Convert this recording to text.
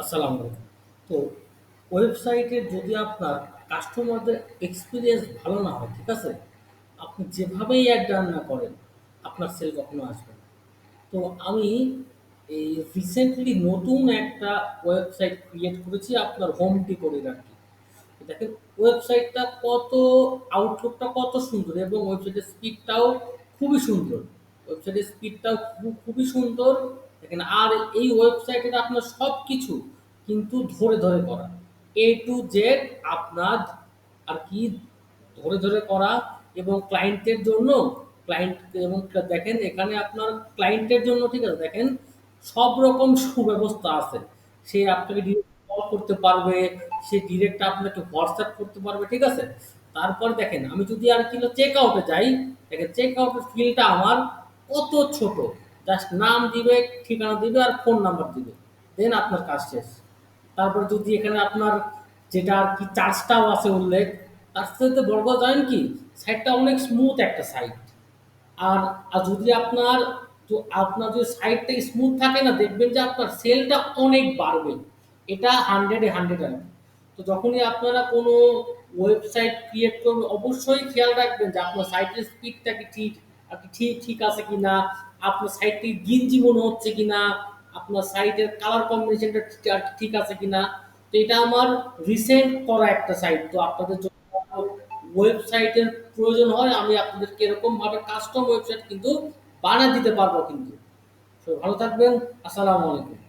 আসসালামু আলাইকুম। তো ওয়েবসাইটে যদি আপনার কাস্টমারদের এক্সপিরিয়েন্স ভালো না হয়, ঠিক আছে? আপনি যেভাবেই অ্যাড রান না করেন, আপনার সেল কখনো আসবে না। তো আমি এই রিসেন্টলি নতুন একটা ওয়েবসাইট ক্রিয়েট করেছি আপনার হোম ডেকোরের আরকি। দেখেন ওয়েবসাইটটা কত আউটলুকটা কত সুন্দর এবং ওয়েবসাইটের স্পিডটাও খুবই সুন্দর। ওয়েবসাইটের স্পিডটাও খুবই সুন্দর। দেখেন আর এই ওয়েবসাইটের আপনার সবকিছু কিন্তু ধরে, ধরে করা। এ টু জেড আপনার আর কি ধরে, ধরে করা এবং ক্লায়েন্টের জন্য ক্লায়েন্ট এবং দেখেন এখানে আপনার ক্লায়েন্টের জন্য ঠিক আছে? দেখেন সব রকম সুব্যবস্থা আছে। সে আপনাকে কল করতে পারবে, সে ডিরেক্ট আপনাকে হোয়াটসঅ্যাপ করতে পারবে, ঠিক আছে? তারপর দেখেন আমি যদি আর কি চেক আউটে যাই, দেখেন চেক আউটের ফিল্ডটা আমার কত ছোট। জাস্ট নাম দিবে, ঠিকানা দিবে আর ফোন নাম্বার দিবে। দেন আপনার কাজ শেষ। তারপর যদি এখানে আপনার যেটা আর কি চার্জটাও আছে উল্লেখ, তার চাইতে বড় কথা জানেন কি? সাইটটা অনেক স্মুথ একটা সাইট। আর আর যদি আপনার তো আপনার যদি সাইটটা স্মুথ থাকে না দেখবেন যে আপনার সেলটা অনেক বাড়বে। এটা 100 এ 100 আরকি। তো যখনই আপনারা কোনো ওয়েবসাইট ক্রিয়েট করবেন অবশ্যই খেয়াল রাখবেন যে আপনার সাইটের স্পিডটা কি ঠিক আর কি ঠিক ঠিক আছে কিনা, আপনার সাইডটি গিঞ্জি মনে হচ্ছে কিনা, আপনার সাইটের কালার কম্বিনেশনটা ঠিক আছে কিনা। তো এটা আমার রিসেন্ট করা একটা সাইট। তো আপনাদের যখন ওয়েবসাইটের প্রয়োজন হয় আমি আপনাদেরকে এরকমভাবে কাস্টম ওয়েবসাইট কিন্তু বানা দিতে পারব কিন্তু। ভালো থাকবেন। আসসালামু আলাইকুম।